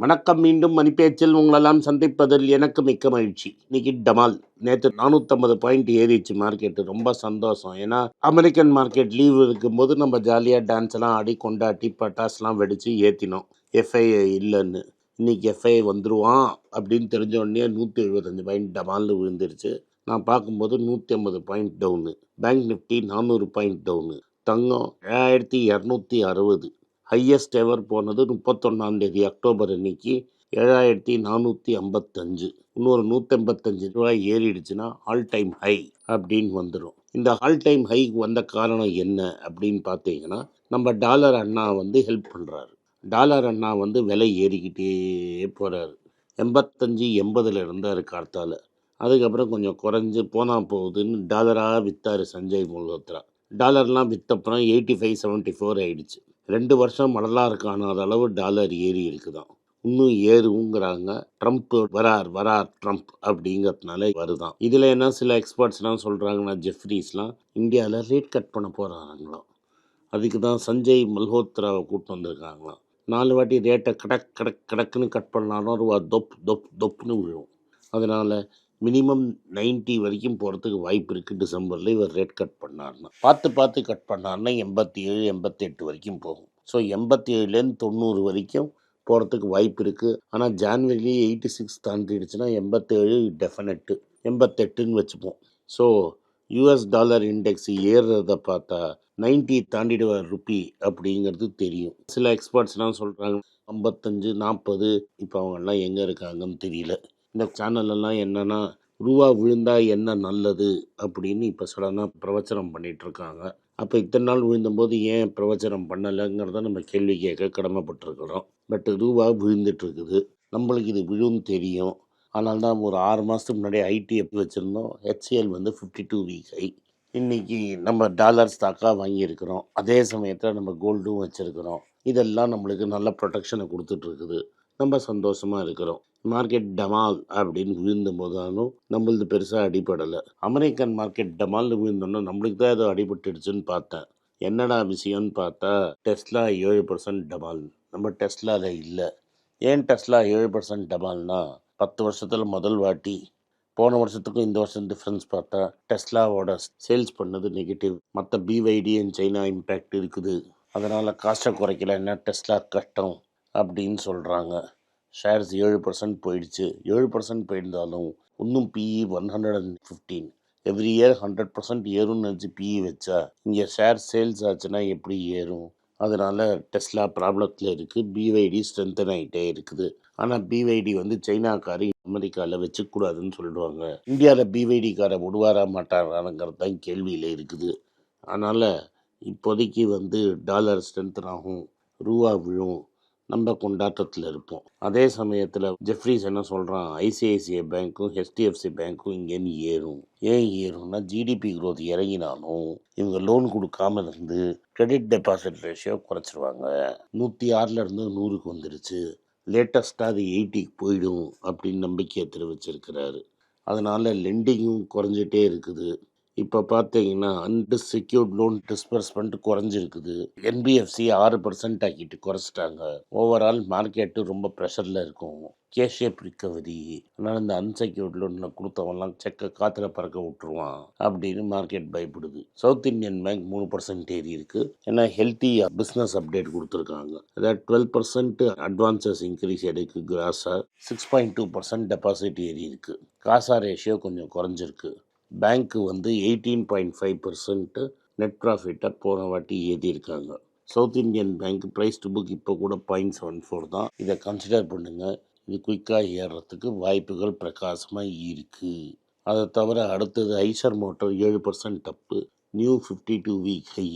வணக்கம் மீண்டும் மணிப்பேச்சில் உங்களெல்லாம் சந்திப்பதில் எனக்கு மிக்க மகிழ்ச்சி. இன்னைக்கு டமால். நேற்று நானூற்றம்பது பாயிண்ட் ஏறிச்சு மார்க்கெட்டு ரொம்ப சந்தோஷம். ஏன்னா அமெரிக்கன் மார்க்கெட் லீவ் இருக்கும்போது நம்ம ஜாலியாக டான்ஸ் எல்லாம் ஆடி கொண்டாட்டி பட்டாஸ்லாம் வெடித்து ஏற்றினோம் எஃப்ஐஏ இல்லைன்னு. இன்னைக்கு எஃப்ஐ வந்துடுவான் அப்படின்னு தெரிஞ்ச உடனே நூற்றி எழுபத்தஞ்சு பாயிண்ட் டமால்னு விழுந்துருச்சு. நான் பார்க்கும்போது நூற்றி ஐம்பது பாயிண்ட் டவுனு பேங்க் நிஃப்டி நானூறு பாயிண்ட் டவுனு தங்கம் ஏழாயிரத்தி இரநூத்தி அறுபது. ஹையஸ்ட் எவர் போனது முப்பத்தொன்னாம் தேதி அக்டோபர் அன்னைக்கு ஏழாயிரத்தி நானூற்றி ஐம்பத்தஞ்சு. இன்னொரு நூற்றம்பத்தஞ்சு ரூபாய் ஏறிடுச்சுன்னா ஆல் டைம் ஹை அப்படின்னு வந்துடும் இந்த ஆல் டைம் ஹைக்கு வந்த காரணம் என்ன அப்படின்னு பார்த்தீங்கன்னா நம்ம டாலர் அண்ணா வந்து ஹெல்ப் பண்ணுறாரு டாலர் அண்ணா வந்து விலை ஏறிக்கிட்டே போகிறாரு எண்பத்தஞ்சு எண்பதில் இருந்தார் கார்த்தால். அதுக்கப்புறம் கொஞ்சம் குறைஞ்சி போனால் போகுதுன்னு டாலராக விற்றாரு சஞ்சய் மல்ஹோத்ரா டாலர்லாம் விற்றப்புறம் எயிட்டி ஃபைவ் செவன்ட்டி ஃபோர் ஆகிடுச்சு ரெண்டு வருஷம் வரலாறு காணாத அளவு டாலர் ஏறி இருக்குதான். இன்னும் ஏறுங்கிறாங்க ட்ரம்ப் வரார் வரார் ட்ரம்ப் அப்படிங்கிறதுனால வருதான். இதில் என்ன சில எக்ஸ்பர்ட்ஸ்லாம் சொல்கிறாங்கன்னா ஜெஃப்ரிஸ்லாம் இந்தியாவில் ரேட் கட் பண்ண போகிறாங்களாம் அதுக்கு தான் சஞ்சய் மல்ஹோத்ராவை கூப்பிட்டு வந்திருக்காங்களாம். நாலு வாட்டி ரேட்டை கடக் கடக் கடக்குன்னு கட் பண்ணாலும் ரூபா தொப் தொப் தொப்புன்னு விழும். அதனால் மினிமம் 90 வரைக்கும் போகிறதுக்கு வாய்ப்பு இருக்குது டிசம்பரில் இவர் ரேட் கட் பண்ணார்னா பார்த்து பார்த்து கட் பண்ணார்னா எண்பத்தி ஏழு எண்பத்தெட்டு வரைக்கும் போகும். ஸோ எண்பத்தி ஏழுலேருந்து தொண்ணூறு வரைக்கும் போகிறதுக்கு வாய்ப்பு இருக்குது ஆனால் ஜான்வரி எயிட்டி சிக்ஸ் தாண்டிடுச்சுன்னா எண்பத்தேழு டெஃபினட்டு எண்பத்தெட்டுன்னு வச்சுப்போம். ஸோ யூஎஸ் டாலர் இண்டெக்ஸ் ஏறுறத பார்த்தா 90 தாண்டிடுவார் ருப்பி அப்படிங்கிறது தெரியும். சில எக்ஸ்பர்ட்ஸ்லாம் சொல்கிறாங்க ஐம்பத்தஞ்சு நாற்பது இப்போ அவங்கெல்லாம் எங்கே இருக்காங்கன்னு தெரியல. இந்த சேனலெல்லாம் என்னென்னா ரூபா விழுந்தா என்ன நல்லது? அப்படின்னு இப்போ சடனாக பிரவச்சனம் பண்ணிகிட்ருக்காங்க அப்போ இத்தனை நாள் விழுந்தபோது ஏன் பிரவச்சனம் பண்ணலைங்கிறத நம்ம கேள்வி கேட்க கடமைப்பட்டிருக்கிறோம். பட் ரூபா விழுந்துட்டுருக்குது. நம்மளுக்கு இது விழும் தெரியும். ஆனால் தான் ஒரு ஆறு மாதத்துக்கு முன்னாடி ஐடி எப்படி வச்சுருந்தோம். ஹெச்சிஎல் வந்து ஃபிஃப்டி டூ வீக் ஐ இன்னைக்கு நம்ம டாலர் ஸ்டாக்காக வாங்கியிருக்கிறோம். அதே சமயத்தில் நம்ம கோல்டும் வச்சுருக்கிறோம். இதெல்லாம் நம்மளுக்கு நல்ல ப்ரொடெக்ஷனை கொடுத்துட்ருக்குது நம்ம சந்தோஷமாக இருக்கிறோம். மார்க்கெட் டமால் அப்படின்னு விழுந்த போதாலும் நம்மளது பெருசாக அடிபடலை. அமெரிக்கன் மார்க்கெட் டமால்னு விழுந்தோன்னா நம்மளுக்கு தான் ஏதோ அடிபட்டுடுச்சுன்னு பார்த்தேன். என்னடா விஷயம்னு பார்த்தா டெஸ்லா ஏழு பர்சன்ட் டமால் நம்ம டெஸ்லாவில் இல்லை. ஏன் டெஸ்லா ஏழு பர்சன்ட் டமால்னா பத்து வருஷத்தில் முதல் வாட்டி போன வருஷத்துக்கும் இந்த வருஷம் டிஃப்ரென்ஸ் பார்த்தா டெஸ்லாவோட சேல்ஸ் பண்ணது நெகட்டிவ் மற்ற பிவைடி அண்ட் சைனா இம்பேக்ட் இருக்குது. அதனால் காஸ்ட்டை குறைக்கலன்னா டெஸ்லா கஷ்டம் அப்படின்னு சொல்கிறாங்க ஷேர்ஸ் ஏழு பர்சன்ட் போயிடுச்சு. ஏழு பர்சன்ட் போயிருந்தாலும் இன்னும் PE one hundred and fifteen every year hundred percent ஏறும்னு நினச்சி பிஇ வச்சா இங்கே ஷேர் சேல்ஸ் ஆச்சுன்னா எப்படி ஏறும்? அதனால் டெஸ்லா ப்ராப்ளத்தில் இருக்குது பிவைடி ஸ்ட்ரென்தன் ஆகிட்டே இருக்குது. ஆனால் பிவைடி வந்து சைனாக்காரி அமெரிக்காவில் வச்சுக்கூடாதுன்னு சொல்லிடுவாங்க. இந்தியாவில் பிவைடிக்காரை விடுவாரா மாட்டாரானுங்கிறது தான் கேள்வியில் இருக்குது. அதனால் இப்போதைக்கு வந்து டாலர் ஸ்ட்ரென்தன் ஆகும். ரூபா விழும். நம்ம கொண்டாட்டத்தில் இருப்போம். அதே சமயத்தில் ஜெஃப்ரிஸ் என்ன சொல்கிறான் ஐசிஐசிஐ பேங்க்கும் ஹெச்டிஎஃப்சி பேங்க்கும் இங்கேருந்து ஏறும். ஏன் ஏறும்னா ஜிடிபி க்ரோத் இறங்கினாலும் இவங்க லோன் கொடுக்காம இருந்து கிரெடிட் டெபாசிட் ரேஷியோ குறைச்சிருவாங்க. நூற்றி ஆறில் நூறுக்கு வந்துருச்சு. லேட்டஸ்ட்டாக அது எயிட்டிக்கு போயிடும் அப்படின்னு நம்பிக்கையை தெரிவிச்சிருக்கிறாரு. அதனால் லெண்டிங்கும் குறைஞ்சிட்டே இருக்குது. இப்போ பார்த்தீங்கன்னா அன்டிசெக்யூர்ட் லோன் டிஸ்பர்ஸ்மெண்ட் குறைஞ்சிருக்குது. என்பிஎஃப்சி ஆறு பர்சன்ட் ஆக்கிட்டு குறைச்சிட்டாங்க. ஓவரால் மார்க்கெட்டு ரொம்ப ப்ரெஷரில் இருக்கும். கேஷேப் ரிக்கவரி அதனால் இந்த அன்செக்யூர்ட் லோனில் கொடுத்தவன்லாம் செக்கை காற்றுல பறக்க விட்டுருவான் அப்படின்னு மார்க்கெட் பயப்படுது. சவுத் இந்தியன் பேங்க் மூணு பர்சன்ட் ஏறி இருக்கு. ஏன்னா ஹெல்த்தி பிஸ்னஸ் அப்டேட் கொடுத்துருக்காங்க. அதாவது டுவெல் பர்சன்ட் அட்வான்சஸ் இன்க்ரீஸ் எடுக்கு கிராஸாக six point two percent deposit ஏறி இருக்கு. காசா ரேஷியோ கொஞ்சம் குறைஞ்சிருக்கு. பேங்க்கு வந்து eighteen point five percent net ப்ராஃபிட்டை போன வாட்டி ஏற்றிருக்காங்க South Indian Bank price to book இப்போ கூட பாயிண்ட் செவன் ஃபோர் தான். இதை கன்சிடர் பண்ணுங்கள் இது குயிக்காக ஏறுறதுக்கு வாய்ப்புகள் பிரகாசமாக இருக்குது அதை தவிர அடுத்தது ஐசர் மோட்டார் ஏழு பர்சன்ட் டப்பு new fifty two week high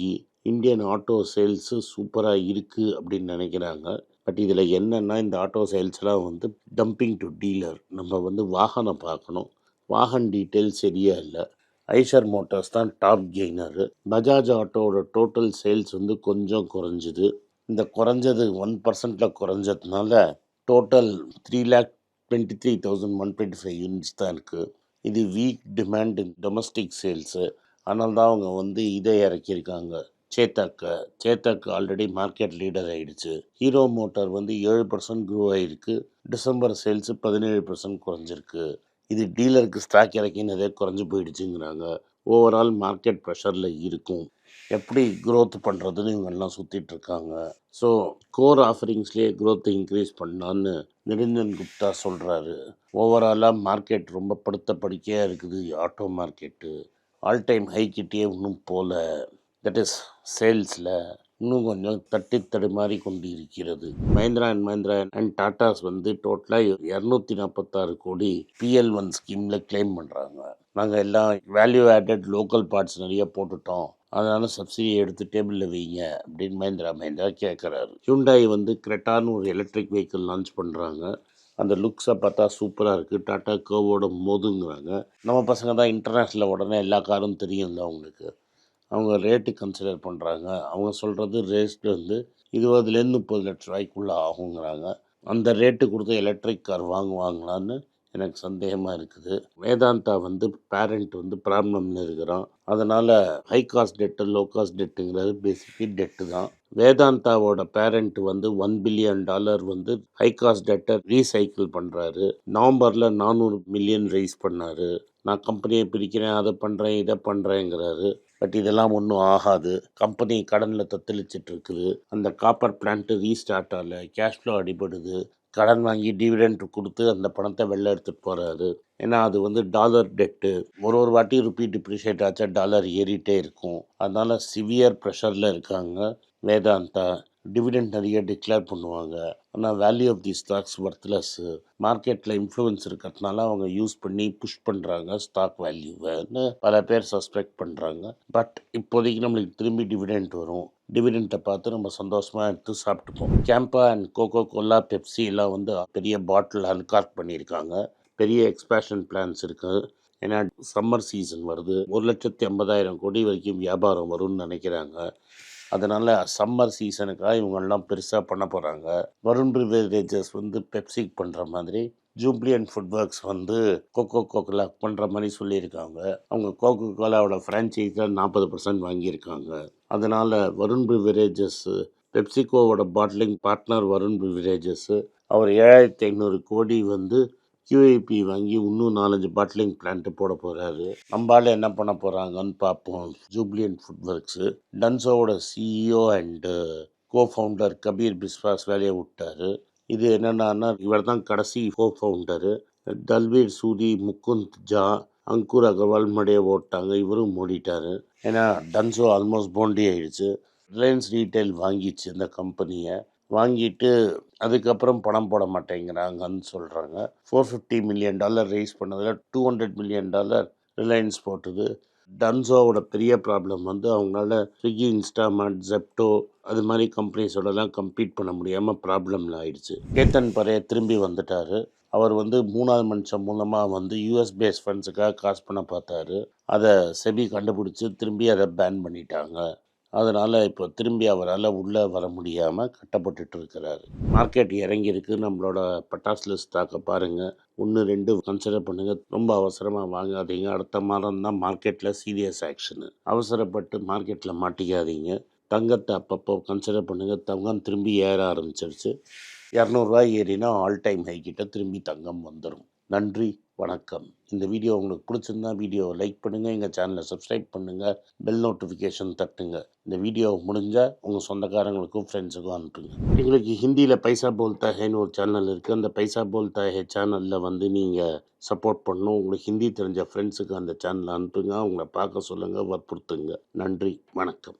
Indian auto sales சூப்பராக இருக்குது அப்படின்னு நினைக்கிறாங்க. பட் இதில் என்னென்னா இந்த ஆட்டோ சேல்ஸ்லாம் வந்து டம்பிங் டு டீலர் நம்ம வந்து வாகனம் பார்க்கணும். வாகன் டீட்டெயில் சரியா இல்லை ஐஷர் மோட்டார்ஸ் தான் டாப் கெய்னரு. பஜாஜ் ஆட்டோவோட டோட்டல் சேல்ஸ் வந்து கொஞ்சம் குறைஞ்சிது. இந்த குறைஞ்சது ஒன் பர்சன்டில் குறைஞ்சதுனால total three lakh twenty three thousand one twenty five units தான் இருக்குது இது வீக் டிமாண்ட் டொமஸ்டிக் சேல்ஸு அதனால தான் அவங்க வந்து இதை இறக்கியிருக்காங்க. Chetak Chetak already market leader ஆகிடுச்சு ஹீரோ மோட்டார் வந்து ஏழு பர்சன்ட் க்ரோ ஆகிருக்கு டிசம்பர் சேல்ஸு பதினேழு பர்சன்ட் குறைஞ்சிருக்கு. இது டீலருக்கு ஸ்டாக் இறக்கினதே குறைஞ்சி போயிடுச்சுங்கிறாங்க. ஓவரால் மார்க்கெட் ப்ரெஷரில் இருக்கும். எப்படி க்ரோத் பண்ணுறதுன்னு இவங்கெல்லாம் சுற்றிட்டு இருக்காங்க ஸோ கோர் ஆஃபரிங்ஸ்லேயே க்ரோத் இன்க்ரீஸ் பண்ணான்னு நிரஞ்சன் குப்தா சொல்கிறாரு ஓவராலாக மார்க்கெட் ரொம்ப படுத்த படுக்கையாக இருக்குது ஆட்டோ மார்க்கெட்டு ஆல் டைம் ஹைக்கிட்டே இன்னும் போல. தட் இஸ் சேல்ஸில் இன்னும் கொஞ்சம் தட்டி தடுமாறி கொண்டு இருக்கிறது மஹிந்திரா அண்ட் மஹிந்திரா அண்ட் டாட்டாஸ் வந்து டோட்டலாக இரநூத்தி நாற்பத்தாறு கோடி பிஎல் ஒன் ஸ்கீமில் கிளைம் பண்ணுறாங்க நாங்கள் எல்லாம் வேல்யூ ஆடட் லோக்கல் பார்ட்ஸ் நிறைய போட்டுட்டோம். அதனால் சப்சிடியை எடுத்து டேபிளில் வைங்க அப்படின்னு மஹிந்திரா மஹிந்திரா கேட்குறாரு ஹியூண்டாய் வந்து கிரெட்டான்னு ஒரு எலக்ட்ரிக் வெஹிக்கிள் லான்ச் பண்ணுறாங்க அந்த லுக்ஸை பார்த்தா சூப்பராக இருக்குது டாட்டா கர்வோட மோதுங்கிறாங்க. நம்ம பசங்க தான் இன்டர்நேஷ்னலில் உடனே எல்லா காரும் தெரியும்ல அவங்களுக்கு. அவங்க ரேட்டு கன்சிடர் பண்ணுறாங்க அவங்க சொல்கிறது ரேட் வந்து இருபதுலேருந்து முப்பது லட்ச ரூபாய்க்குள்ளே ஆகுங்கிறாங்க. அந்த ரேட்டு கொடுத்து எலக்ட்ரிக் கார் வாங்குவாங்களான்னு எனக்கு சந்தேகமாக இருக்குது. வேதாந்தா வந்து பேரண்ட் வந்து ப்ராப்ளம்னு இருக்கிறான். அதனால் high cost debt low cost டெட்டுங்கிறது basically debt தான். வேதாந்தாவோட பேரண்ட் வந்து ஒன் பில்லியன் டாலர் வந்து ஹை காஸ்ட் டெட்டை ரீசைக்கிள் பண்ணுறாரு நவம்பரில் நானூறு மில்லியன் ரைஸ் பண்ணார். நான் கம்பெனியை பிரிக்கிறேன் அதை பண்ணுறேன் இதை பண்ணுறேங்கிறாரு பட் இதெல்லாம் ஒன்றும் ஆகாது. கம்பெனி கடனில் தத்தளிச்சிட்டு இருக்குது அந்த காப்பர் பிளான்ட்டு ரீஸ்டார்ட் ஆகலை கேஷ் ஃப்ளோ அடிபடுது. கடன் வாங்கி டிவிடெண்ட் கொடுத்து அந்த பணத்தை வெளில எடுத்துகிட்டு போகிறாரு ஏன்னா அது வந்து டாலர் டெட்டு. ஒரு ஒரு வாட்டி ருப்பி டிப்ரிஷியேட் ஆச்சா டாலர் ஏறிட்டே இருக்கும். அதனால் சிவியர் ப்ரெஷரில் இருக்காங்க வேதாந்தா. டிவிடெண்ட் நிறைய டிக்ளேர் பண்ணுவாங்க. ஆனால் value of the stocks worthless மார்க்கெட்டில் இன்ஃப்ளூயன்ஸ் இருக்கிறதுனால அவங்க யூஸ் பண்ணி புஷ் பண்ணுறாங்க ஸ்டாக் வேல்யூவைன்னு பல பேர் சஸ்பெக்ட் பண்ணுறாங்க பட் இப்போதைக்கு நம்மளுக்கு திரும்பி டிவிடெண்ட் வரும். டிவிடெண்ட்டை பார்த்து நம்ம சந்தோஷமாக எடுத்து சாப்பிட்டுப்போம். Campa and Coca Cola Pepsi எல்லாம் வந்து பெரிய பாட்டில் அன்கார்க் பண்ணியிருக்காங்க. பெரிய எக்ஸ்பேஷன் பிளான்ஸ் இருக்குது ஏன்னா சம்மர் சீசன் வருது. ஒரு லட்சத்தி ஐம்பதாயிரம் கோடி வரைக்கும் வியாபாரம் வரும்னு நினைக்கிறாங்க. அதனால் சம்மர் சீசனுக்காக இவங்கெல்லாம் பெருசாக பண்ண போகிறாங்க வருண் பிரிவேஜஸ் வந்து பெப்சிக் பண்ணுற மாதிரி ஜூப்ளியன் ஃபுட் ஒர்க்ஸ் வந்து கோகோ கோகோலா பண்ணுற மாதிரி சொல்லியிருக்காங்க. அவங்க கோகோ கோலாவோட ஃப்ரான்ச்சைஸில் நாற்பது பர்சன்ட் வாங்கியிருக்காங்க. அதனால் வருண் பிரிவரேஜஸ் பெப்சிகோவோட பாட்லிங் பார்ட்னர் வருண் பிரிவரேஜஸ் அவர் ஏழாயிரத்தி ஐநூறு கோடி வந்து கியூஐபி வாங்கி இன்னும் நாலஞ்சு பாட்லிங் பிளான்ட்டு போட போகிறாரு நம்மளால என்ன பண்ண போகிறாங்கன்னு பார்ப்போம். Jubilant food works டன்சோவோட CEO and co founder Kabir Biswas வேலையை விட்டாரு. இது என்னென்னா இவர் தான் கடைசி கோ ஃபவுண்டரு தல்வீர் சூதி முகுந்த் ஜா அங்கூர் அகர்வால் முன்னாடியே ஓட்டாங்க. இவரும் மூடிட்டார். ஏன்னா டன்சோ ஆல்மோஸ்ட் போண்டி ஆயிடுச்சு. ரிலையன்ஸ் ரீட்டைல் வாங்கிச்சு இந்த கம்பெனியை வாங்கிட்டு அதுக்கப்புறம் பணம் போட மாட்டேங்கிறாங்கன்னு சொல்கிறாங்க four fifty million dollar raise பண்ணதில் two hundred million dollar Reliance போட்டது. டன்சோவோட பெரிய ப்ராப்ளம் வந்து அவங்களால ஸ்விக்கி இன்ஸ்டாமார்ட் ஜெப்டோ அது மாதிரி கம்பெனிஸோடலாம் கம்பீட் பண்ண முடியாமல் ப்ராப்ளம்ல ஆயிடுச்சு. கேத்தன் பறைய திரும்பி வந்துட்டார். அவர் வந்து மூணாவது மனுஷன் மூலமாக வந்து யூஎஸ் பேஸ் ஃபண்ட்ஸுக்காக காசு பண்ண பார்த்தாரு. அதை செபி கண்டுபிடிச்சி திரும்பி அதை பேன் பண்ணிட்டாங்க. அதனால் இப்போ திரும்பி அவரால் உள்ளே வர முடியாமல் கட்டப்பட்டுட்டு இருக்கிறாரு மார்க்கெட் இறங்கியிருக்கு. நம்மளோட பட்டாசுல ஸ்டாக்கை பாருங்கள் ஒன்று ரெண்டு கன்சிடர் பண்ணுங்கள் ரொம்ப அவசரமாக வாங்காதீங்க. அடுத்த மாதம் தான் மார்க்கெட்டில் சீரியஸ் ஆக்ஷனு அவசரப்பட்டு மார்க்கெட்டில் மாட்டிக்காதீங்க. தங்கத்தை அப்பப்போ கன்சிடர் பண்ணுங்கள் தங்கம் திரும்பி ஏற ஆரம்பிச்சிருச்சு. இரநூறுவா ஏறினா ஆல் டைம் ஹை கிட்ட திரும்பி தங்கம் வந்துடும் நன்றி. வணக்கம். இந்த வீடியோ உங்களுக்கு பிடிச்சிருந்தா வீடியோவை லைக் பண்ணுங்கள் எங்கள் சேனலை சப்ஸ்கிரைப் பண்ணுங்கள் பெல் நோட்டிஃபிகேஷன் தட்டுங்க. இந்த வீடியோ முடிஞ்சால் உங்கள் சொந்தக்காரங்களுக்கும் ஃப்ரெண்ட்ஸுக்கும் அனுப்புங்க. எங்களுக்கு ஹிந்தியில் பைசா போல்தா ஹேன்னு ஒரு சேனல் இருக்குது அந்த பைசா போல்தா ஹே சேனலில் வந்து நீங்கள் சப்போர்ட் பண்ணணும். உங்களுக்கு ஹிந்தி தெரிஞ்ச ஃப்ரெண்ட்ஸுக்கு அந்த சேனலை அனுப்புங்க. அவங்கள பார்க்க சொல்லுங்கள் வற்புறுத்துங்க. நன்றி. வணக்கம்.